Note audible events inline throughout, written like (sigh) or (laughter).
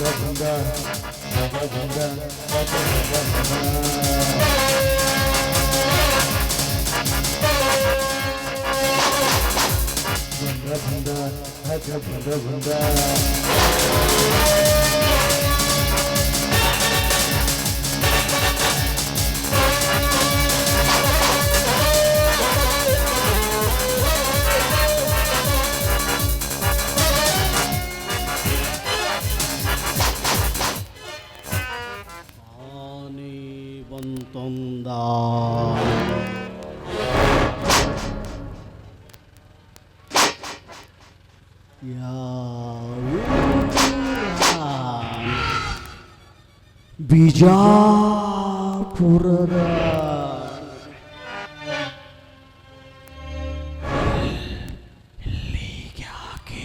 Bunda bunda, hadi bunda bunda. ಬಂತೊಂದ ಬಿಜಾಪುರದ ಇಲ್ಲಿಗ್ಯಾಕೆ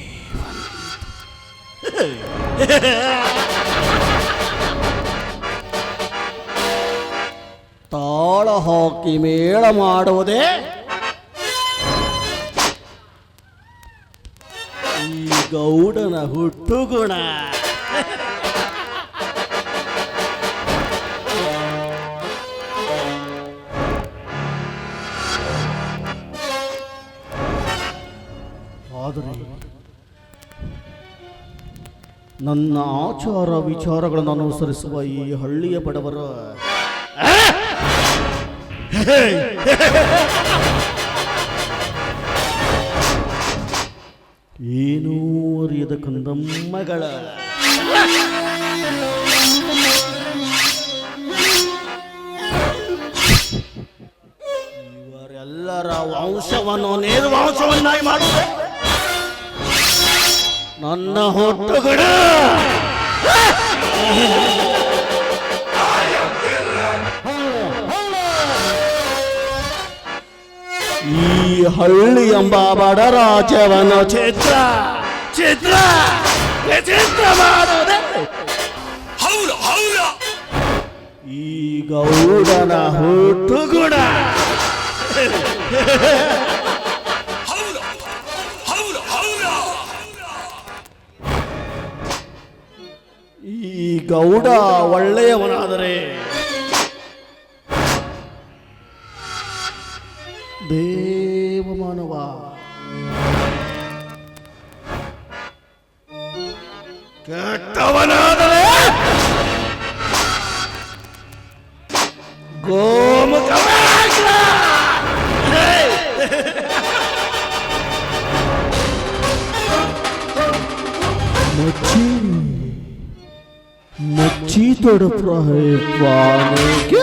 ತಾಳ ಹಾಕಿ ಮೇಳ ಮಾಡುವುದೇ? ಈ ಗೌಡನ ಹುಟ್ಟುಗುಣ. ಆದರೆ ನನ್ನ ಆಚಾರ ವಿಚಾರಗಳನ್ನು ಅನುಸರಿಸುವ ಈ ಹಳ್ಳಿಯ ಬಡವರ ಏನೂ ಅರಿಯದ ಕಂದಮ್ಮಗಳ ಇವರೆಲ್ಲರ ವಂಶವನ್ನು ನಿರ್ವಂಶವನ್ನಾಗಿ ಮಾಡುತ್ತೆ ನನ್ನ ಹೊಟ್ಟುಗಳ ಹಳ್ಳಿ ಎಂಬ ಬಡ ರಾಜ್ಯವನ್ನು ಚಿತ್ರ. ಚಿತ್ರ. ಚಿತ್ರ ಮಾಡುವುದೇ ಹೌದು ಹೌದು. ಈ ಗೌಡನ ಹುಟ್ಟು ಗುಣ ಈ ಗೌಡ ಒಳ್ಳೆಯವನಾದರೆ ದೇವಮಾನವ ಕೆಟ್ಟವನಾದರೆ ಗೋಮುಖವಾಗ್ಲ ಮಚ್ಚಿ मच्छी तड़प रहा है पानी के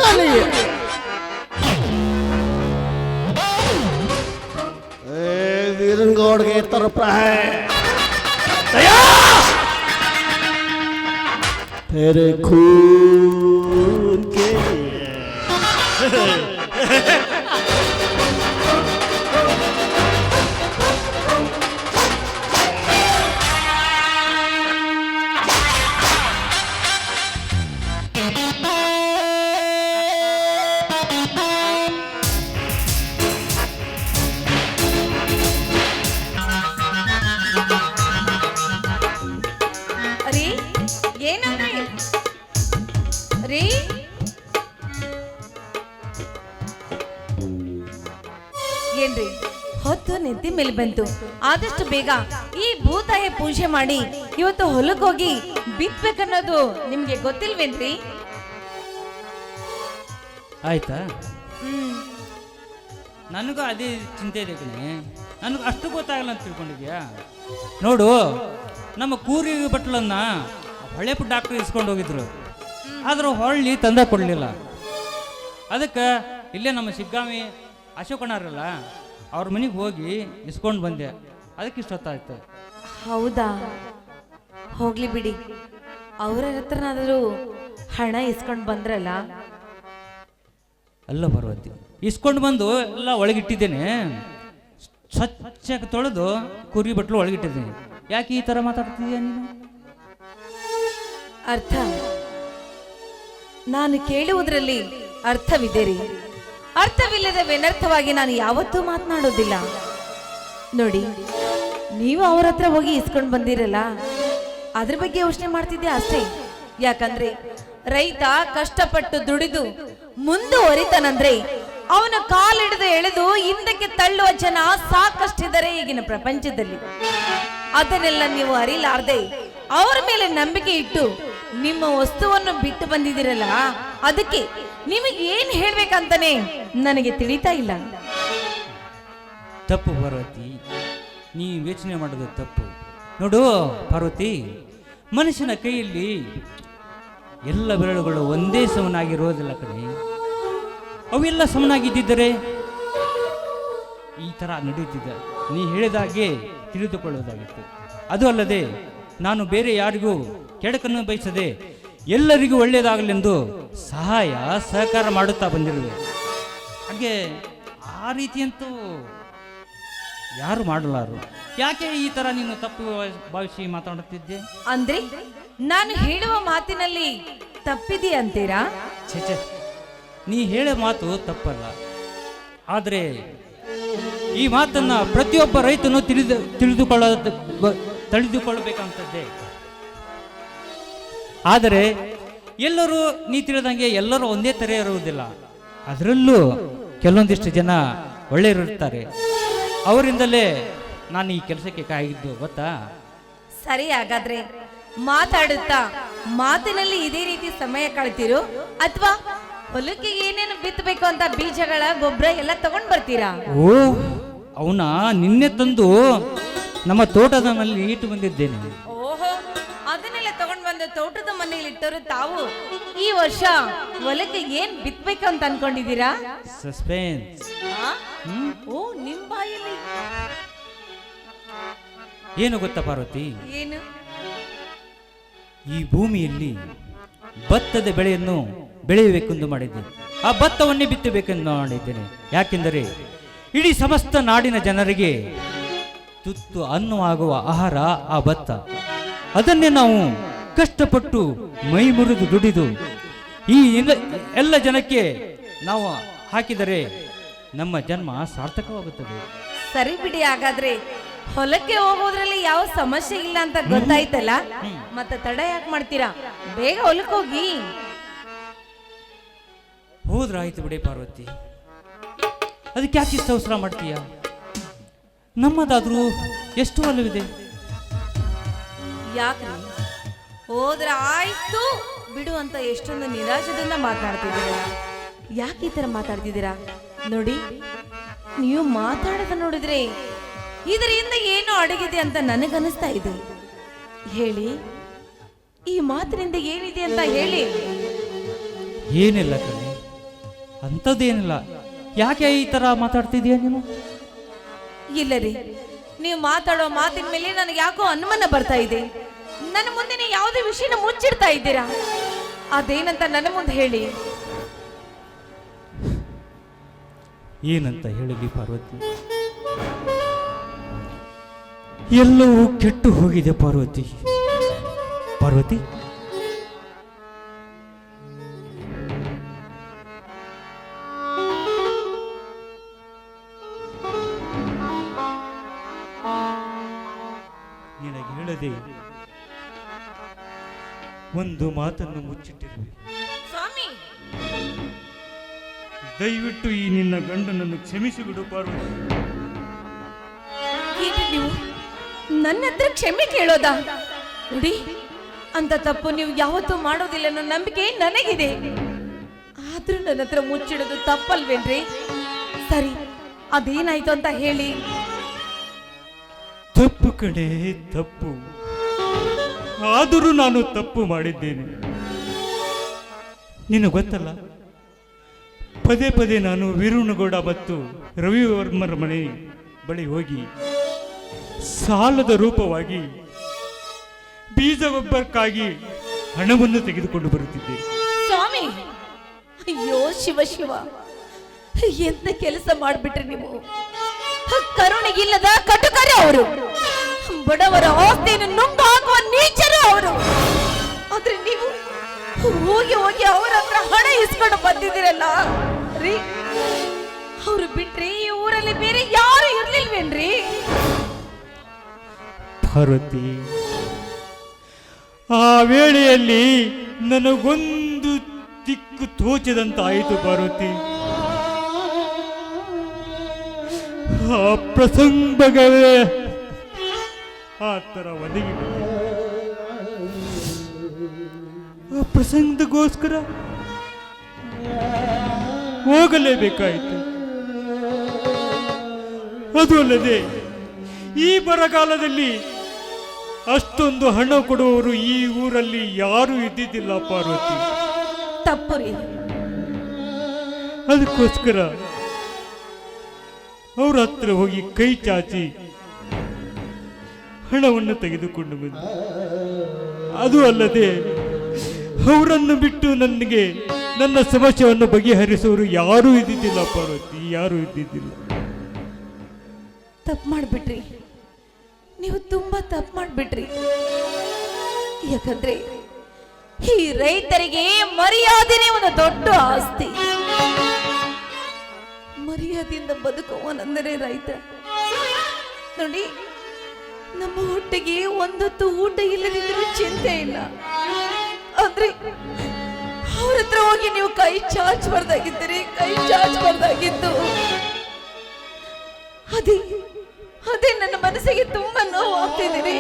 বুকের খুন (laughs) ಆದಷ್ಟು ಬೇಗ ಈ ಭೂತಾಯಿ ಪೂಜೆ ಮಾಡಿ ಇವತ್ತು ಹೊಲಕ್ಕೆ ಹೋಗಿ ಬಿತ್ಬೇಕನ್ನೋದು ನಿಮ್ಗೆ ಗೊತ್ತಿಲ್ವೇನ್ರಿ? ಆಯ್ತಾ? ಹ್ಮ್. ನನಗೂ ಅದೇ ಚಿಂತೆ ಇದೆ ಕಣೆ. ನನಗೆ ಅಷ್ಟು ಗೊತ್ತಾಗಲ್ಲ ಅಂತ ತಿಳ್ಕೊಂಡಿದ್ಯಾ ನೋಡು ನಮ್ಮ ಕೂರಿ ಬಟ್ಲನ್ನ ಹೊಳೆಪು ಡಾಕ್ಟರ್ ಇಸ್ಕೊಂಡು ಹೋಗಿದ್ರು. ಆದ್ರೆ ಹೊಳ್ಳಿ ತಂದ ಕೊಡಲಿಲ್ಲ. ಅದಕ್ಕೆ ಇಲ್ಲೇ ನಮ್ಮ ಶಿಗ್ಗಾಮಿ ಅಶೋಕಣ್ಣಾರಲ್ಲ ಅವ್ರ ಮನೆಗೆ ಹೋಗಿ ಇಸ್ಕೊಂಡು ಬಂದೆ. ಅದಕ್ಕೆ ಇಷ್ಟೊತ್ತಾಯ್ತು. ಹೌದಾ? ಹೋಗ್ಲಿ ಬಿಡಿ. ಅವರ ಹತ್ರನಾದರೂ ಹಣ ಇಸ್ಕೊಂಡು ಬಂದ್ರಲ್ಲ? ಅಲ್ಲ ಪರ್ವತಿ ಇಸ್ಕೊಂಡು ಬಂದು ಎಲ್ಲ ಒಳಗಿಟ್ಟಿದ್ದೇನೆ. ಸ್ವಚ್ಛಕ್ಕೆ ತೊಳೆದು ಕುರಿ ಬಟ್ಲು ಒಳಗಿಟ್ಟಿದ್ದೀನಿ. ಯಾಕೆ ಈ ಥರ ಮಾತಾಡ್ತಿದ್ಯಾ ನೀನು? ಅರ್ಥ. ನಾನು ಕೇಳುವುದರಲ್ಲಿ ಅರ್ಥವಿದೆ ರೀ ಅರ್ಥವಿಲ್ಲದ ವಿನರ್ಥವಾಗಿ ನಾನು ಯಾವತ್ತೂ ಮಾತನಾಡೋದಿಲ್ಲ. ನೋಡಿ ನೀವು ಅವ್ರ ಹತ್ರ ಹೋಗಿ ಇಸ್ಕೊಂಡು ಬಂದಿರಲ್ಲ, ಅದ್ರ ಬಗ್ಗೆ ಯೋಚನೆ ಮಾಡ್ತಿದ್ದೆ ಅಷ್ಟೇ? ಯಾಕಂದ್ರೆ ರೈತ ಕಷ್ಟಪಟ್ಟು ದುಡಿದು ಮುಂದುವರಿತಾನಂದ್ರೆ ಅವನ ಕಾಲಿಡದೆ ಎಳೆದು ಹಿಂದಕ್ಕೆ ತಳ್ಳುವ ಜನ ಸಾಕಷ್ಟಿದ್ದಾರೆ ಈಗಿನ ಪ್ರಪಂಚದಲ್ಲಿ. ಅದನ್ನೆಲ್ಲ ನೀವು ಅರಿಲಾರ್ದೆ ಅವರ ಮೇಲೆ ನಂಬಿಕೆ ಇಟ್ಟು ನಿಮ್ಮ ವಸ್ತುವನ್ನು ಬಿಟ್ಟು ಬಂದಿದ್ದೀರಲ್ಲ, ಅದಕ್ಕೆ ನಿಮಗೆ ಏನ್ ಹೇಳ್ಬೇಕಂತಾನೆ ನನಗೆ ತಿಳಿತಾ ಇಲ್ಲ. ತಪ್ಪು ಪಾರ್ವತಿ ನೀ ಯೋಚನೆ ಮಾಡೋದು ತಪ್ಪು. ನೋಡು ಪಾರ್ವತಿ, ಮನುಷ್ಯನ ಕೈಯಲ್ಲಿ ಎಲ್ಲ ಬೆರಳುಗಳು ಒಂದೇ ಸಮನಾಗಿರೋದಿಲ್ಲ ಕಡೆ ಅವೆಲ್ಲ ಸಮನಾಗಿದ್ದರೆ ಈ ಥರ ನಡೆಯುತ್ತಿದ್ದ. ನೀ ಹೇಳಿದಾಗೆ ತಿಳಿದುಕೊಳ್ಳೋದಾಗಿತ್ತು ಅದು ಅಲ್ಲದೆ ನಾನು ಬೇರೆ ಯಾರಿಗೂ ಕೆಡಕನ್ನು ಬಯಸದೆ ಎಲ್ಲರಿಗೂ ಒಳ್ಳೆಯದಾಗಲೆಂದು ಸಹಾಯ ಸಹಕಾರ ಮಾಡುತ್ತಾ ಬಂದಿರುವೆ. ಹಾಗೆ ಆ ರೀತಿಯಂತೂ ಯಾರು ಮಾಡಲಾರು? ಯಾಕೆ ಈ ತರ ನೀನು ತಪ್ಪು ಭಾವಿಸಿ ಮಾತಾಡುತ್ತಿದ್ದೆ? ಅಂದ್ರೆ ನಾನು ಹೇಳುವ ಮಾತಿನಲ್ಲಿ ತಪ್ಪಿದೆ ಅಂತೀರಾ ಛೇ ಛೆ. ನೀ ಹೇಳೋ ಮಾತು ತಪ್ಪಲ್ಲ. ಆದರೆ ಈ ಮಾತನ್ನ ಪ್ರತಿಯೊಬ್ಬ ರೈತನು ತಿಳಿದು ತಿಳಿದುಕೊಳ್ಳ ತಿಳಿದುಕೊಳ್ಳಬೇಕಂತದ್ದೇ ಆದರೆ ಎಲ್ಲರೂ ನೀ ತಿಳಿದಂಗೆ ಎಲ್ಲರೂ ಒಂದೇ ಥರ ಇರುವುದಿಲ್ಲ. ಅದರಲ್ಲೂ ಕೆಲವೊಂದಿಷ್ಟು ಜನ ಒಳ್ಳೆಯರಿರ್ತಾರೆ ಅವರಿಂದಲೇ ನಾನು ಈ ಕೆಲಸಕ್ಕೆ ಕಾಯಿದ್ದು ಗೊತ್ತಾ? ಸರಿ ಹಾಗಾದ್ರೆ ಮಾತಾಡುತ್ತಾ ಮಾತಿನಲ್ಲಿ ಇದೇ ರೀತಿ ಸಮಯ ಕಳ್ತೀರೋ ಅಥವಾ ಹೊಲಕ್ಕೆ ಏನೇನು ಬಿತ್ತಬೇಕು ಅಂತ ಬೀಜಗಳ ಗೊಬ್ಬರ ಎಲ್ಲ ತಗೊಂಡ್ ಬರ್ತೀರಾ? ಓ ಅವನ ನಿನ್ನೆ ತಂದು ನಮ್ಮ ತೋಟದ ಮನೆಯಲ್ಲಿ ಇಟ್ಟು ಬಂದಿದ್ದೇನೆ. ಓಹೋ ಅದನ್ನೆಲ್ಲ ತಗೊಂಡ್ ಬಂದು ತೋಟದ ಮನೆಯಲ್ಲಿ ಇಟ್ಟರು ತಾವು? ಈ ವರ್ಷ ಹೊಲಕ್ಕೆ ಏನ್ ಬಿತ್ತಬೇಕು ಅಂತ ಅನ್ಕೊಂಡಿದ್ದೀರಾ? ಸಸ್ಪೆನ್ಸ್? ಹ್ಮ್? ಏನು ಗೊತ್ತಾ ಪಾರ್ವತಿ? ಏನು? ಈ ಭೂಮಿಯಲ್ಲಿ ಭತ್ತದ ಬೆಳೆಯನ್ನು ಬೆಳೆಯಬೇಕೆಂದು ಮಾಡಿದ್ದೆ ಆ ಭತ್ತವನ್ನೇ ಬಿತ್ತಬೇಕೆಂದು ಮಾಡಿದ್ದೇನೆ. ಯಾಕೆಂದರೆ ಇಡೀ ಸಮಸ್ತ ನಾಡಿನ ಜನರಿಗೆ ತುತ್ತು ಅನ್ನವಾಗುವ ಆಹಾರ ಆ ಭತ್ತ. ಅದನ್ನೇ ನಾವು ಕಷ್ಟಪಟ್ಟು ಮೈ ಮುರಿದು ದುಡಿದು ಈ ಎಲ್ಲ- ಜನಕ್ಕೆ ನಾವು ಹಾಕಿದರೆ ನಮ್ಮ ಜನ್ಮ ಸಾರ್ಥಕವಾಗುತ್ತದೆ. ಸರಿ ಬಿಡಿ ಹಾಗಾದ್ರೆ ಹೊಲಕ್ಕೆ ಹೋಗೋದ್ರಲ್ಲಿ ಯಾವ ಸಮಸ್ಯೆ ಇಲ್ಲ ಅಂತ ಗೊತ್ತಾಯ್ತಲ್ಲ? ಮತ್ತೆ ತಡ ಯಾಕೆ ಮಾಡ್ತೀರಾ? ಬೇಗ ಹೊಲಕ್ಕೆ ಹೋಗಿ. ಹೋದ್ರಾಯ್ತು ಬಿಡಿ ಪಾರ್ವತಿ. ಅದಕ್ಕೆ ಯಾಕೆ ಇಷ್ಟ ಅವಸರ ಮಾಡ್ತೀಯ? ನಮ್ಮದಾದ್ರೂ ಎಷ್ಟು ಹೊಲವಿದೆ? ಯಾಕ್ರಿ? ಹೋದ್ರ ಆಯ್ತು ಬಿಡು ಅಂತ ಎಷ್ಟೊಂದು ನಿರಾಶದಿಂದ ಮಾತನಾಡ್ತಿದ್ದೀರಾ ಯಾಕೆ ಈ ತರ ಮಾತಾಡ್ತಿದ್ದೀರಾ? ನೋಡಿ ನೀವು ಮಾತಾಡದ ನೋಡಿದ್ರೆ ಇದರಿಂದ ಏನು ಅಡಗಿದೆ ಅಂತ ನನಗನ್ನಿಸ್ತಾ ಇದೆ. ಹೇಳಿ ಈ ಮಾತಿನಿಂದ ಏನಿದೆ ಅಂತ ಹೇಳಿ. ಏನಿಲ್ಲ ಕಣೆ ಅಂಥದ್ದೇನಿಲ್ಲ. ಯಾಕೆ ಈ ತರ ಮಾತಾಡ್ತಿದೀಯ ನೀನು? ಇಲ್ಲ ರೀ ನೀವು ಮಾತಾಡೋ ಮಾತಿನ ಮೇಲೆ ನನಗೆ ಯಾಕೋ ಅನುಮಾನ ಬರ್ತಾ ಇದೆ. ನನ್ನ ಮುಂದೆ ನೀವು ಯಾವುದೇ ವಿಷಯನ ಮುಚ್ಚಿಡ್ತಾ ಇದ್ದೀರಾ? ಅದೇನಂತ ನನ್ನ ಮುಂದೆ ಹೇಳಿ. ಏನಂತ ಹೇಳಲಿ ಪಾರ್ವತಿ? ಎಲ್ಲವೂ ಕೆಟ್ಟು ಹೋಗಿದೆ ಪಾರ್ವತಿ. ಪಾರ್ವತಿ? ನಿನಗೆ ಹೇಳದೆ ಒಂದು ಮಾತನ್ನು ಮುಚ್ಚಿಟ್ಟಿರುವೆ. ಸ್ವಾಮಿ! ದಯವಿಟ್ಟು ಈ ನಿನ್ನ ಗಂಡನನ್ನು ಕ್ಷಮಿಸಿಬಿಡು ಪಾರ್ವತಿ. ನನ್ನ ಹತ್ರ ಕ್ಷಮೆ ಕೇಳೋದಾ? ನೋಡಿ ಅಂತ ತಪ್ಪು ನೀವು ಯಾವತ್ತೂ ಮಾಡೋದಿಲ್ಲ ಅನ್ನೋ ನಂಬಿಕೆ ನನಗಿದೆ. ಆದ್ರೂ ನನ್ನ ಹತ್ರ ಮುಚ್ಚಿಡೋದು ತಪ್ಪಲ್ವೇನ್ರಿ? ಸರಿ, ಅದೇನಾಯ್ತು ಅಂತ ಹೇಳಿ. ತಪ್ಪು ಕಡೆ ತಪ್ಪು. ಆದರೂ ನಾನು ತಪ್ಪು ಮಾಡಿದ್ದೇನೆ. ನಿನ್ನ ಗೊತ್ತಲ್ಲ, ಪದೇ ಪದೇ ನಾನು ವೀರಣ್ಣಗೌಡ ಮತ್ತು ರವಿವರ್ಮರ ಮನೆ ಬಳಿ ಹೋಗಿ ಸಾಲದ ರೂಪವಾಗಿ ಬೀಜ ಗೊಬ್ಬರಕ್ಕಾಗಿ ಹಣವನ್ನು ತೆಗೆದುಕೊಂಡು ಬರುತ್ತಿದ್ದೆ. ಸ್ವಾಮಿ, ಅಯ್ಯೋ ಶಿವ ಶಿವ, ಎಂತ ಕೆಲಸ ಮಾಡ್ಬಿಟ್ರಿ ನೀವು? ಕರುಣೆಗಿಲ್ಲದ ಕಟುಕರು ಅವರು, ಬಡವರ ಆಸ್ತಿಯನ್ನು ನುಂಗು ಹಾಕುವ ನೀಚರು ಅವರು. ಆದ್ರೆ ನೀವು ಹೋಗಿ ಹೋಗಿ ಅವರ ಹತ್ರ ಹಣ ಇಸ್ಕೊಂಡು ಬಂದಿದ್ದೀರಲ್ಲ? ರೀ, ಅವ್ರು ಬಿಟ್ರಿ ಈ ಊರಲ್ಲಿ ಬೇರೆ ಯಾರು ಇರ್ಲಿಲ್ವೇನ್ರಿ? ಪಾರ್ವತಿ ಆ ವೇಳೆಯಲ್ಲಿ ನನಗೊಂದು ದಿಕ್ಕು ತೋಚದಂತಾಯಿತು ಪಾರ್ವತಿ ಆ ಪ್ರಸಂಗಗಳೇ ಆ ಥರ ಒದಗಿ ಆ ಪ್ರಸಂಗದಗೋಸ್ಕರ ಹೋಗಲೇಬೇಕಾಯಿತು. ಅದು ಅಲ್ಲದೆ ಈ ಬರಗಾಲದಲ್ಲಿ ಅಷ್ಟೊಂದು ಹಣ ಕೊಡುವವರು ಈ ಊರಲ್ಲಿ ಯಾರು ಇದ್ದಿದ್ದಿಲ್ಲ ಪಾರ್ವತಿ. ತಪ್ಪು ರೀ ಅದಕ್ಕೋಸ್ಕರ ಅವ್ರ ಹತ್ರ ಹೋಗಿ ಕೈ ಚಾಚಿ ಹಣವನ್ನು ತೆಗೆದುಕೊಂಡು ಬಂದು. ಅದು ಅಲ್ಲದೆ ಅವರನ್ನು ಬಿಟ್ಟು ನನಗೆ ನನ್ನ ಸಮಸ್ಯೆಯನ್ನು ಬಗೆಹರಿಸುವರು ಯಾರೂ ಇದ್ದಿದ್ದಿಲ್ಲ ಪಾರ್ವತಿ. ಯಾರೂ ಇದ್ದಿದ್ದಿಲ್ಲ. ತಪ್ಪು ಮಾಡ್ಬಿಟ್ರಿ. ನೀವು ತುಂಬಾ ತಪ್ಪು ಮಾಡ್ಬಿಟ್ರಿ. ಯಾಕಂದ್ರೆ ಈ ರೈತರಿಗೆ ಮರ್ಯಾದೆ ಒಂದು ದೊಡ್ಡ ಆಸ್ತಿ. ಮರ್ಯಾದೆಯಿಂದ ಬದುಕುವನೆಂದರೆ ರೈತ. ನೋಡಿ, ನಮ್ಮ ಹೊಟ್ಟೆಗೆ ಒಂದೊತ್ತು ಊಟ ಇಲ್ಲದಿದ್ರೂ ಚಿಂತೆ ಇಲ್ಲ. ಆದ್ರೆ ಅವ್ರ ಹತ್ರ ಹೋಗಿ ನೀವು ಕೈ ಚಾಚಬಾರ್ದಾಗಿದ್ದೀರಿ ಕೈ ಚಾಚಬಾರ್ದಾಗಿತ್ತು ಅದೇ ಅದೇ ನನ್ನ ಮನಸ್ಸಿಗೆ ತುಂಬಾ ನೋವು ಆಗ್ತಿದ್ದೀರಿ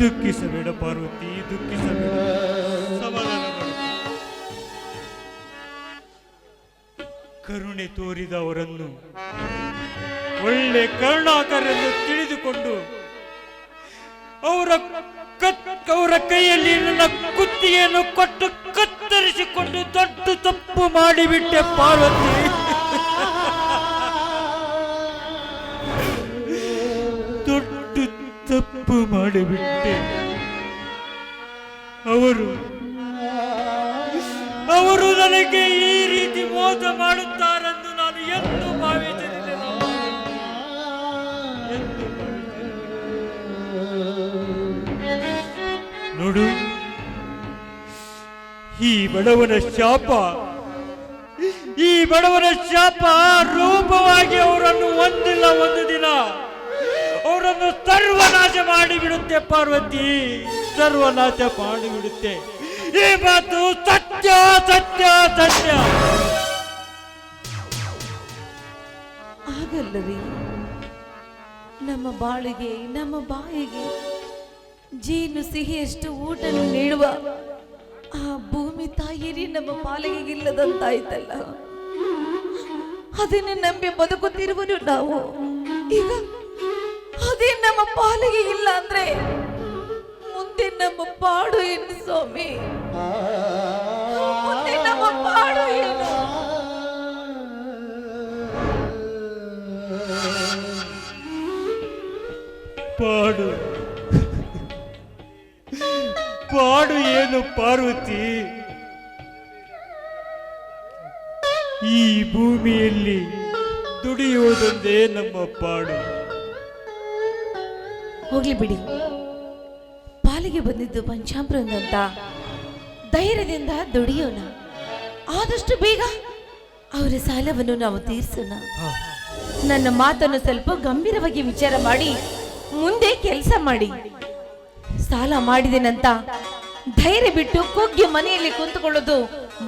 ದುಃಖಿಸಬೇಡ ಪಾರ್ವತಿ, ದುಃಖಿಸಬೇಡ. ಕರುಣೆ ತೋರಿದ ತೋರಿದವರನ್ನು, ಒಳ್ಳೆ ಕರುಣಾಕರನ್ನು ತಿಳಿದುಕೊಂಡು ಅವರ ಅವರ ಕೈಯಲ್ಲಿ ನನ್ನ ಕುತ್ತಿಗೆಯನ್ನು ಕೊಟ್ಟು ಕತ್ತರಿಸಿಕೊಂಡು ದೊಡ್ಡ ತಪ್ಪು ಮಾಡಿಬಿಟ್ಟೆ ಪಾರ್ವತಿ. ದೊಡ್ಡ ತಪ್ಪು ಮಾಡಿಬಿಟ್ಟೆ. ಅವರು ಅವರು ನನಗೆ ಈ ರೀತಿ ಮೋಸ ಮಾಡುತ್ತಾರೆಂದು ನಾನು ಈ ಬಡವನ ಶಾಪ, ಈ ಬಡವನ ಶಾಪ ರೂಪವಾಗಿ ಅವರನ್ನು ಒಂದಿಲ್ಲ ಒಂದು ದಿನ. ಅವರನ್ನು ಸರ್ವನಾಶ ಮಾಡಿಬಿಡುತ್ತೆ ಪಾರ್ವತಿ, ಸರ್ವನಾಶ ಮಾಡಿಬಿಡುತ್ತೆ. ಈ ಮಾತು ಸತ್ಯ ಸತ್ಯ ಸತ್ಯ. ಆಗಲ್ಲವೇ ನಮ್ಮ ಬಾಳಿಗೆ, ನಮ್ಮ ಬಾಯಿಗೆ ಜೀನು ಸಿಹಿಯಷ್ಟು ಊಟ ನೀಡುವ ಭೂಮಿ ತಾಯಿರಿ, ನಮ್ಮ ಪಾಲಿಗೆ ಇಲ್ಲದಂತಾಯ್ತಲ್ಲ. ಅದನ್ನೇ ನಂಬಿ ಬದುಕುತ್ತಿರುವರು ನಾವು. ಈಗ ಅದೇ ನಮ್ಮ ಪಾಲಿಗೆ ಇಲ್ಲ ಅಂದ್ರೆ ಮುಂದೆ ನಮ್ಮ ಪಾಡು ಏನು ಸ್ವಾಮಿ? ಮುಂದೆ ನಮ್ಮ ಪಾಡು ಏನು? ಪಾಡು. ಪಾಡು ಏನು ಪಾರ್ವತಿ? ಈ ಭೂಮಿಯಲ್ಲಿ ದುಡಿಯುವುದೊಂದೇ ನಮ್ಮ ಪಾಡು. ಹೋಗ್ಲಿ ಬಿಡಿ. ಪಾಲಿಗೆ ಬಂದಿದ್ದು ಪಂಚಾಮೃತ ಧೈರ್ಯದಿಂದ ದುಡಿಯೋಣ. ಆದಷ್ಟು ಬೇಗ ಅವರ ಸಾಲವನ್ನು ನಾವು ತೀರಿಸೋಣ. ನನ್ನ ಮಾತನ್ನು ಸ್ವಲ್ಪ ಗಂಭೀರವಾಗಿ ವಿಚಾರ ಮಾಡಿ ಮುಂದೆ ಕೆಲಸ ಮಾಡಿ. ಸಾಲ ಮಾಡಿದೆನಂತ ಧೈರ್ಯ ಬಿಟ್ಟು ಕುಗ್ಗಿ ಮನೆಯಲ್ಲಿ ಕುಂತುಕೊಳ್ಳೋದು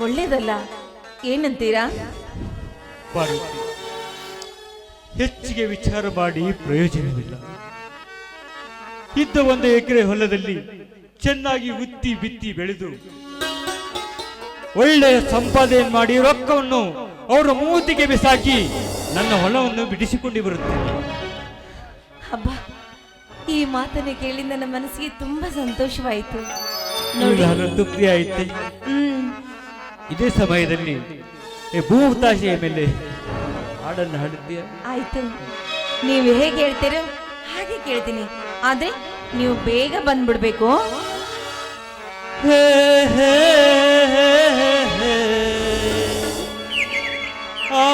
ಒಳ್ಳೇದಲ್ಲ ಏನಂತೀರಾ ಪಾರ್ವತಿ ಹೆಚ್ಚಿಗೆ ವಿಚಾರ ಮಾಡಿ ಪ್ರಯೋಜನವಿಲ್ಲ. ಇದ್ದ ಒಂದು ಎಕರೆ ಹೊಲದಲ್ಲಿ ಚೆನ್ನಾಗಿ ಉತ್ತಿ ಬಿತ್ತಿ ಬೆಳೆದು ಒಳ್ಳೆಯ ಸಂಪಾದನೆ ಮಾಡಿ ರೊಕ್ಕವನ್ನು ಅವರ ಮೂತಿಗೆ ಬಿಸಾಕಿ ನನ್ನ ಹೊಲವನ್ನು ಬಿಡಿಸಿಕೊಂಡು ಬರುತ್ತೇನೆ ಹಬ್ಬ ಈ ಮಾತನ್ನು ಕೇಳಿ ನನ್ನ ಮನಸ್ಸಿಗೆ ತುಂಬಾ ಸಂತೋಷವಾಯಿತು. ನೋಡಿ. ತೃಪ್ತಿ ಆಯ್ತು? ಹ್ಮ್. ಇದೇ ಸಮಯದಲ್ಲಿ ಭೂತಾಶೆಯ ಮೇಲೆ ಹಾಡನ್ನು ಹಾಡಿದ್ದೀಯ? ಆಯ್ತು. ನೀವು ಹೇಗೆ ಹೇಳ್ತೀರೋ ಹಾಗೆ ಕೇಳ್ತೀನಿ. ಆದ್ರೆ ನೀವು ಬೇಗ ಬಂದ್ಬಿಡ್ಬೇಕು. ಹೇ. ಆ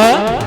Huh?